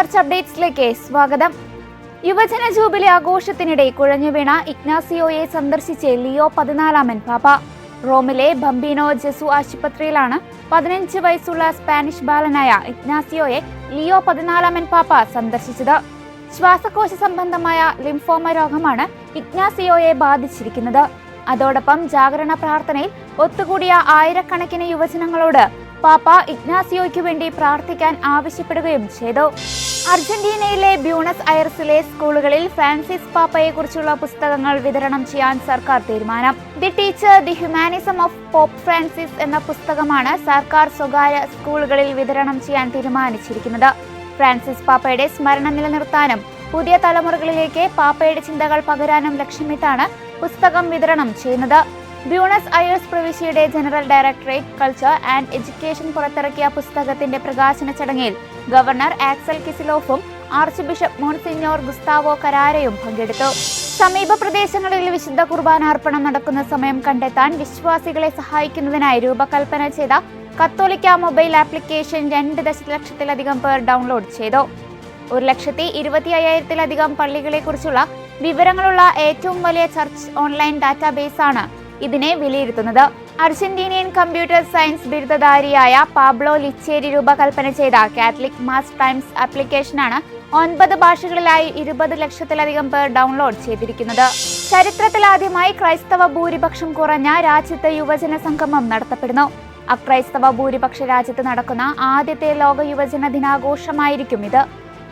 അപ്ഡേറ്റ്സിലേക്ക് സ്വാഗതം. യുവജന ജൂബിലി ആഘോഷത്തിനിടെ കുഴഞ്ഞുവീണ ഇഗ്നാസിയോയെ സന്ദർശിച്ച് ലിയോ പതിനാലാമൻ പാപ്പ. റോമിലെ ബംബിനോ ജെസു ആശുപത്രിയിലാണ് പതിനഞ്ച് വയസ്സുള്ള സ്പാനിഷ് ബാലനായ ഇഗ്നാസിയോയെ ലിയോ പതിനാലാമൻ പാപ്പ സന്ദർശിച്ചത്. ശ്വാസകോശ സംബന്ധമായ ലിംഫോമ രോഗമാണ് ഇഗ്നാസിയോയെ ബാധിച്ചിരിക്കുന്നത്. അതോടൊപ്പം ജാഗരണ പ്രാർത്ഥനയിൽ ഒത്തുകൂടിയ ആയിരക്കണക്കിന് യുവജനങ്ങളോട് പാപ്പ ഇഗ്നാസിയോയ്ക്ക് വേണ്ടി പ്രാർത്ഥിക്കാൻ ആവശ്യപ്പെടുകയും ചെയ്തു. അർജന്റീനയിലെ ബ്യൂണസ് അയർസിലെ സ്കൂളുകളിൽ ഫ്രാൻസിസ് പാപ്പയെ കുറിച്ചുള്ള പുസ്തകങ്ങൾ വിതരണം ചെയ്യാൻ സർക്കാർ തീരുമാനം. The teacher the humanism of Pope Francis എന്ന പുസ്തകമാണ് സർക്കാർ സ്വകാര്യ സ്കൂളുകളിൽ വിതരണം ചെയ്യാൻ തീരുമാനിച്ചിരിക്കുന്നത്. ഫ്രാൻസിസ് പാപ്പയുടെ സ്മരണ നിലനിർത്താനും പുതിയ തലമുറകളിലേക്ക് പാപ്പയുടെ ചിന്തകൾ പകരാനും ലക്ഷ്യമിട്ടാണ് പുസ്തകം വിതരണം ചെയ്യുന്നത്. Buenos Aires പ്രവിശ്യയുടെ general directorate culture and education പുറത്തിറക്കിയ പുസ്തകത്തിന്റെ പ്രകാശന ചടങ്ങിൽ ഗവർണർ ആക്സൽ കിസിലോഫും ആർച്ച് ബിഷപ്പ് മോൺസിഞ്ഞോർ ഗുസ്താവോ കരാരയും പങ്കെടുത്തു. സമീപ പ്രദേശങ്ങളിൽ വിശുദ്ധ കുർബാനാർപ്പണം നടക്കുന്ന സമയം കണ്ടെത്താൻ വിശ്വാസികളെ സഹായിക്കുന്നതിനായി രൂപകൽപ്പന ചെയ്ത കത്തോലിക്ക മൊബൈൽ ആപ്ലിക്കേഷൻ രണ്ട് ദശലക്ഷത്തിലധികം പേർ ഡൗൺലോഡ് ചെയ്തു. ഒരു ലക്ഷത്തി ഇരുപത്തി അയ്യായിരത്തിലധികം പള്ളികളെക്കുറിച്ചുള്ള വിവരങ്ങളുള്ള ഏറ്റവും വലിയ ചർച്ച് ഓൺലൈൻ ഡാറ്റാബേസ് ആണ് ഇതിനെ വിലയിരുത്തുന്നത്. അർജന്റീനിയൻ കമ്പ്യൂട്ടർ സയൻസ് ബിരുദധാരിയായ പാബ്ലോ ലിച്ചേരി രൂപകൽപ്പന ചെയ്ത കാത്തലിക് മാസ് ടൈംസ് ആപ്ലിക്കേഷനാണ് ഒൻപത് ഭാഷകളിലായി ഇരുപത് ലക്ഷത്തിലധികം പേർ ഡൗൺലോഡ് ചെയ്തിരിക്കുന്നത്. ചരിത്രത്തിലാദ്യമായി ക്രൈസ്തവ ഭൂരിപക്ഷം കുറഞ്ഞ രാജ്യത്തെ യുവജന സംഗമം നടത്തപ്പെടുന്നു. അക്രൈസ്തവ ഭൂരിപക്ഷ രാജ്യത്ത് നടക്കുന്ന ആദ്യത്തെ ലോക യുവജന ദിനാഘോഷമായിരിക്കും ഇത്.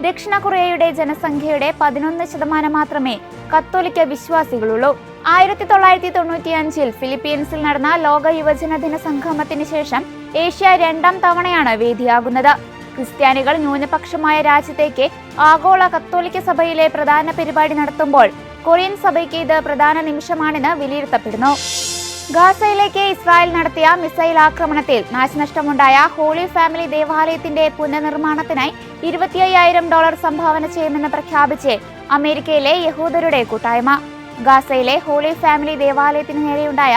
ദക്ഷിണ കൊറിയയുടെ ജനസംഖ്യയുടെ പതിനൊന്ന് ശതമാനം മാത്രമേ കത്തോലിക്ക വിശ്വാസികളുള്ളൂ. ആയിരത്തി തൊള്ളായിരത്തി തൊണ്ണൂറ്റിയഞ്ചിൽ ഫിലിപ്പീൻസിൽ നടന്ന ലോക യുവജന ദിന സംഗമത്തിന് ശേഷം ഏഷ്യ രണ്ടാം തവണയാണ് വേദിയാകുന്നത്. ക്രിസ്ത്യാനികൾ ന്യൂനപക്ഷമായ രാജ്യത്തേക്ക് ആഗോള കത്തോലിക്ക സഭയിലെ പ്രധാന പരിപാടി നടത്തുമ്പോൾ കൊറിയൻ സഭയ്ക്ക് ഇത് പ്രധാന നിമിഷമാണെന്ന് വിലയിരുത്തപ്പെടുന്നു. ഗാസയിലേക്ക് ഇസ്രായേൽ നടത്തിയ മിസൈൽ ആക്രമണത്തിൽ നാശനഷ്ടമുണ്ടായ ഹോളി ഫാമിലി ദേവാലയത്തിന്റെ പുനർനിർമ്മാണത്തിനായി ഇരുപത്തി അയ്യായിരം ഡോളർ സംഭാവന ചെയ്യുമെന്ന് പ്രഖ്യാപിച്ച് അമേരിക്കയിലെ യഹൂദരുടെ കൂട്ടായ്മ. ഗാസയിലെ ഹോളി ഫാമിലി ദേവാലയത്തിന് നേരെയുണ്ടായ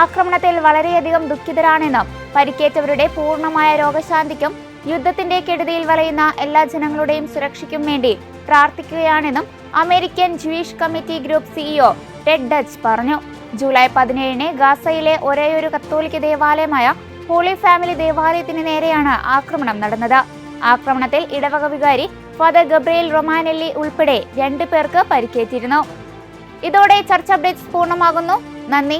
ആക്രമണത്തിൽ വളരെയധികം ദുഃഖിതരാണെന്നും പരിക്കേറ്റവരുടെ പൂർണമായ രോഗശാന്തിക്കും യുദ്ധത്തിന്റെ കെടുതിയിൽ വലയുന്ന എല്ലാ ജനങ്ങളുടെയും സുരക്ഷയ്ക്കും വേണ്ടി പ്രാർത്ഥിക്കുകയാണെന്നും American Jewish committee group CEO Ted Deutch പറഞ്ഞു. ജൂലൈ പതിനേഴിന് ഗാസയിലെ ഒരേയൊരു കത്തോലിക്ക ദേവാലയമായ ഹോളി ഫാമിലി ദേവാലയത്തിന് നേരെയാണ് ആക്രമണം നടന്നത്. ആക്രമണത്തിൽ ഇടവക വികാരി ഫാദർ ഗബ്രിയേൽ റൊമാനെല്ലി ഉൾപ്പെടെ രണ്ടു പേർക്ക് പരിക്കേറ്റിരുന്നു. ഇതോടെ ചർച്ച അപ്ഡേറ്റ്സ് പൂർണമാകുന്നു. നന്ദി.